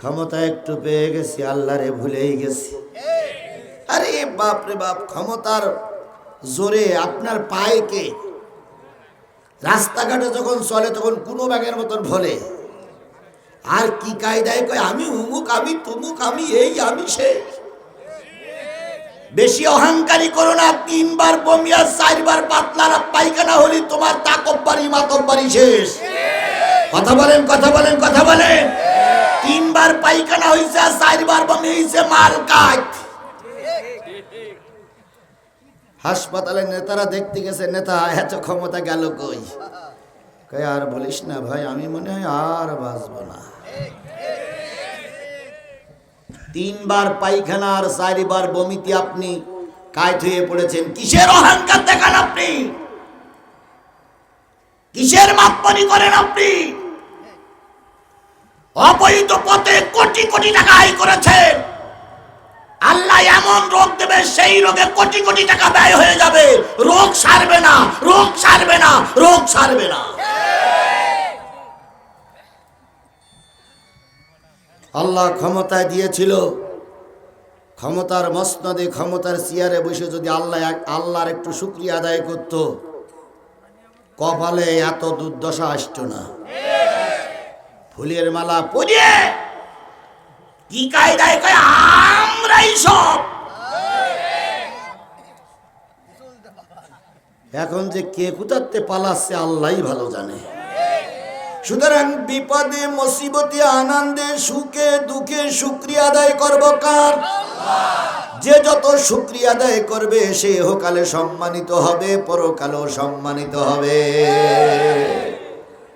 ক্ষমতা একটু পেয়ে গেছি, আল্লাহরে ভুলেই গেছি। আরে বাপ রে বাপ, ক্ষমতার জোরে আপনার পায়ে কে? রাস্তাঘাটে যখন চলে, তখন কোনো ব্যাগের মতন ভোলে। আর কি কায়দায় কয়, আমি উমুক, আমি তুমুক, আমি এই, আমি সে। বেশি অহংকারী করো না, তিনবার বমিয়া চারবার পাতলার পায়খানা হলি তোমার তাকব্বারি মাতব্বারি শেষ। কথা বলেন কথা বলেন কথা বলেন। হইছে চারবার বমি হইছে, মাল কাজ হাসপাতালে নেতারা দেখতে গেছে, নেতা, এত ক্ষমতা গেল কই? কই, আর বলিস না ভাই, আমি মনে হয় আর বাঁচবো না। তিনবার পায়খানা আর চারিবার বমিতে আপনি কায়ত হয়ে পড়েছেন। কিসের অহংকার দেখান আপনি? কিসের মাপনি করেন আপনি? অবৈধ পথে কোটি কোটি টাকা আয় করেছেন। আল্লাহ এমন রোগ দেবে, সেই রোগে কোটি কোটি টাকা ব্যয় হয়ে যাবে। রোগ সারবে না, রোগ সারবে না, রোগ সারবে না। আল্লাহ ক্ষমতায় দিয়েছিল। ক্ষমতার মসনদে, ক্ষমতার চেয়ারে বসে যদি আল্লাহ আল্লাহর একটু শুক্রিয়া আদায় করত, কপালে এত দুর্দশা আসতো না। ফুলের মালা পরিয়ে কি কায়দায় কয়, আমরাই সব। এখন যে কে কুতারতে পালাচ্ছে, আল্লাহই ভালো জানে। সুতরাং বিপদে, মুসিবতে, আনন্দে, সুখে, দুঃখে শুক্রিয়া আদায় করব কার? যে যত শুক্রিয়া আদায় করবে, সে হোকালে সম্মানিত হবে, পরকালেও সম্মানিত হবে।